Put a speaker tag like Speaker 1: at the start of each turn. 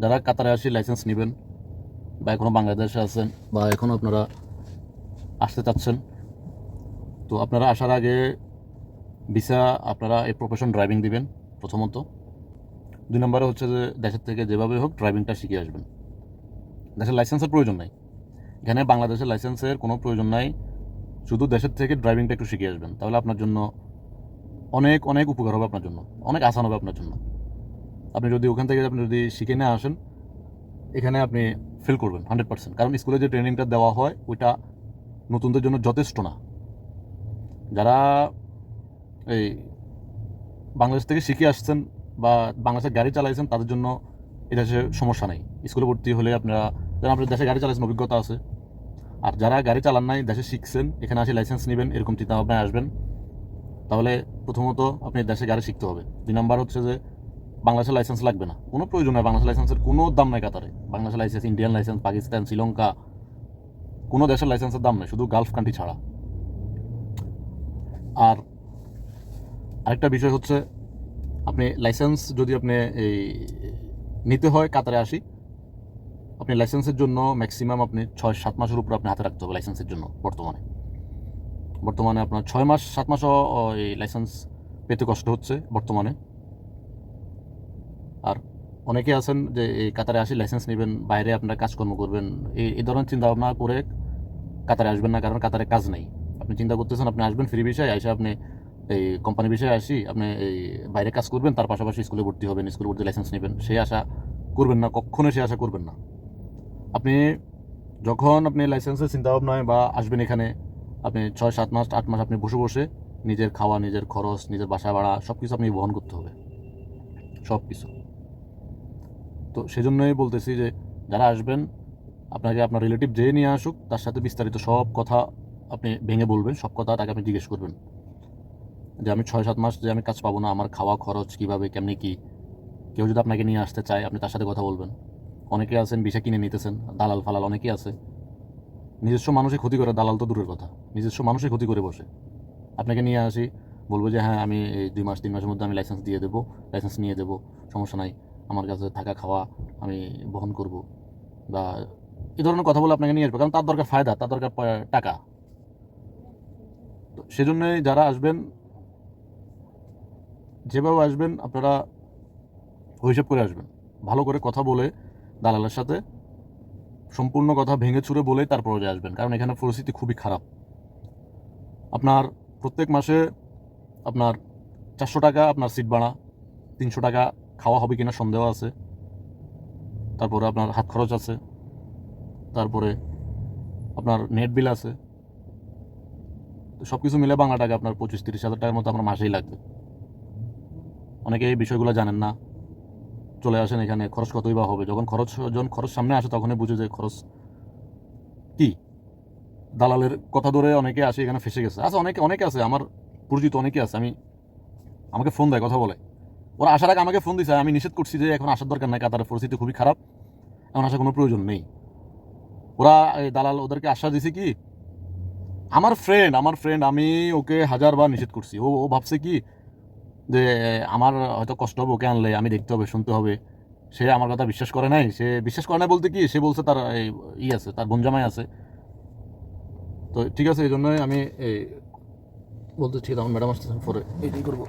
Speaker 1: যারা কাতারে আসি লাইসেন্স নেবেন বা এখনও বাংলাদেশে আছেন বা এখনও আপনারা আসতে চাচ্ছেন, তো আপনারা আসার আগে ভিসা আপনারা এই প্রফেশন ড্রাইভিং দিবেন প্রথমত। দুই নম্বরে হচ্ছে যে দেশের থেকে যেভাবে হোক ড্রাইভিংটা শিখে আসবেন। দেশের লাইসেন্সের প্রয়োজন নাই। এখানে বাংলাদেশের লাইসেন্সের কোনো প্রয়োজন নাই। শুধু দেশের থেকে ড্রাইভিংটা একটু শিখে আসবেন। তাহলে আপনার জন্য অনেক অনেক উপকার হবে আপনার জন্য। অনেক আসান হবে আপনার জন্য। আপনি যদি ওখান থেকে আপনি যদি শিখে নিয়ে আসেন, এখানে আপনি ফিল করবেন হান্ড্রেড পার্সেন্ট কারণ স্কুলে যে ট্রেনিংটা দেওয়া হয়, ওইটা নতুনদের জন্য যথেষ্ট না। যারা এই বাংলাদেশ থেকে শিখে আসছেন বা বাংলাদেশে গাড়ি চালাইছেন, তাদের জন্য এটা সে সমস্যা নেই। স্কুলে ভর্তি হলে আপনারা যেন আপনার দেশে গাড়ি চালাইছেন, অভিজ্ঞতা আছে। আর যারা গাড়ি চালান নাই, দেশে শিখছেন, এখানে আসে লাইসেন্স নেবেন, এরকম চিন্তা ভাবনায় আসবেন। তাহলে প্রথমত আপনি দেশে গাড়ি শিখতে হবে। দুই নাম্বার হচ্ছে যে বাংলাদেশের লাইসেন্স লাগবে না। কোনো প্রয়োজন নাই, বাংলাদেশের লাইসেন্সের কোনো দাম নাই কাতারে। বাংলাদেশের license Indian license Pakistan Sri Lanka কোনো দেশের লাইসেন্সের দাম নেই, শুধু গালফ কান্ট্রি ছাড়া। আর আরেকটা বিষয় হচ্ছে, আপনি লাইসেন্স যদি আপনি এই নিতে হয় কাতারে আসি, আপনি লাইসেন্সের জন্য ম্যাক্সিমাম আপনি ছয়, সাত মাসের উপর আপনি হাতে রাখতে হবে লাইসেন্সের জন্য বর্তমানে। বর্তমানে আপনার ছয় মাস, সাত মাসও এই লাইসেন্স পেতে কষ্ট হচ্ছে বর্তমানে। আর অনেকে আছেন যে, এই কাতারে আসি লাইসেন্স নেবেন, বাইরে আপনারা কাজকর্ম করবেন, এই এই ধরনের চিন্তা ভাবনা করে কাতারে আসবেন না, কারণ কাতারে কাজ নেই। আপনি চিন্তা করতেছেন, আপনি আসবেন ফ্রি বিষয়ে এসে আপনি এই কোম্পানি বিষয়ে আসি, আপনি এই বাইরে কাজ করবেন, তার পাশাপাশি স্কুলে ভর্তি হবেন স্কুলে ভর্তি লাইসেন্স নেবেন, সেই আশা করবেন না, কখনো সে আশা করবেন না। আপনি যখন আপনি লাইসেন্সের চিন্তা ভাবনায় বা আসবেন এখানে, আপনি ছয়, সাত মাস, আট মাস আপনি বসে বসে নিজের খাওয়া, নিজের খরচ, নিজের বাসা ভাড়া সব কিছু আপনি বহন করতে হবে। সব কিছু তো সেজন্যই বলতেছি যে যারা আসবেন, আপনাকে আপনার রিলেটিভ যে নিয়ে আসুক, তার সাথে বিস্তারিত সব কথা আপনি ভেঙে বলবেন, সব কথা তাকে আপনি জিজ্ঞেস করবেন। যে আমি ছয় সাত মাস যে আমি কাজ পাবো না, আমার খাওয়া খরচ কীভাবে, কেমনি কী? কেউ যদি আপনাকে নিয়ে আসতে চায়, আপনি তার সাথে কথা বলবেন। অনেকে আছেন, বিষা কিনে নিতেছেন, দালাল ফালাল অনেকেই আছে। নিজস্ব মানুষের ক্ষতি করে দালাল তো দূরের কথা। নিজস্ব মানুষের ক্ষতি করে বসে। আপনাকে নিয়ে আসি, বলব যে হ্যাঁ আমি এই দুই মাস, তিন মাসের মধ্যে আমি লাইসেন্স দিয়ে দেবো লাইসেন্স নিয়ে দেবো, সমস্যা নাই। আমার কাছে থাকা খাওয়া আমি বহন করব বা এই ধরনের কথা বলে আপনাকে নিয়ে আসবে। কারণ তার দরকার ফায়দা, তার দরকার টাকা। তো সেজন্যই যারা আসবেন, যেভাবে আসবেন, আপনারা হিসেব করে আসবেন। ভালো করে কথা বলে দালালের সাথে সম্পূর্ণ কথা ভেঙে চুরে বলেই তারপরে যে আসবেন। কারণ এখানে পরিস্থিতি খুবই খারাপ। আপনার প্রত্যেক মাসে আপনার চারশো টাকা আপনার সিট ভাড়া, তিনশো টাকা খাওয়া হবে কিনা সন্দেহ আছে। তারপরে আপনার হাত খরচ আছে। তারপরে আপনার নেট বিল আছে। তো সব কিছু মিলে বাংলা টাকা আপনার পঁচিশ তিরিশ হাজার টাকার মতো আপনার মাসেই লাগবে। অনেকে এই বিষয়গুলো জানেন না। চলে আসেন এখানে, খরচ কতই বা হবে। যখন খরচ যখন খরচ সামনে আসে তখনই বুঝে যে খরচ কি? দালালের কথা ধরে অনেকে আসে এখানে ফেসে গেছে। আচ্ছা অনেকে অনেকে আছে। আমার পরিচিত অনেকে আছে। আমি, আমাকে ফোন দেয়, কথা বলে। ওরা আসার আগে আমাকে ফোন দিছে, আমি নিষেধ করছি যে এখন আসার দরকার নাই, কাতারের পরিস্থিতি খুবই খারাপ। এখন আসার কোনো প্রয়োজন নেই। ওরা দালাল ওদেরকে আশ্বাস দিছে কি, আমার ফ্রেন্ড আমার ফ্রেন্ড আমি ওকে হাজারবার নিষেধ করছি। ও ও ভাবছে কি, যে আমার হয়তো কষ্ট হবে ওকে আনলে, আমি দেখতে হবে, শুনতে হবে। সে আমার কথা বিশ্বাস করে নাই। সে বিশ্বাস করে নাই বলতে কি, সে বলছে তার ই আছে, তার বনজামাই আছে। তো ঠিক আছে, এই জন্যই আমি, এই, বলতে ঠিক আছে, আমার ম্যাডাম আসতেছেন পরে এই করব।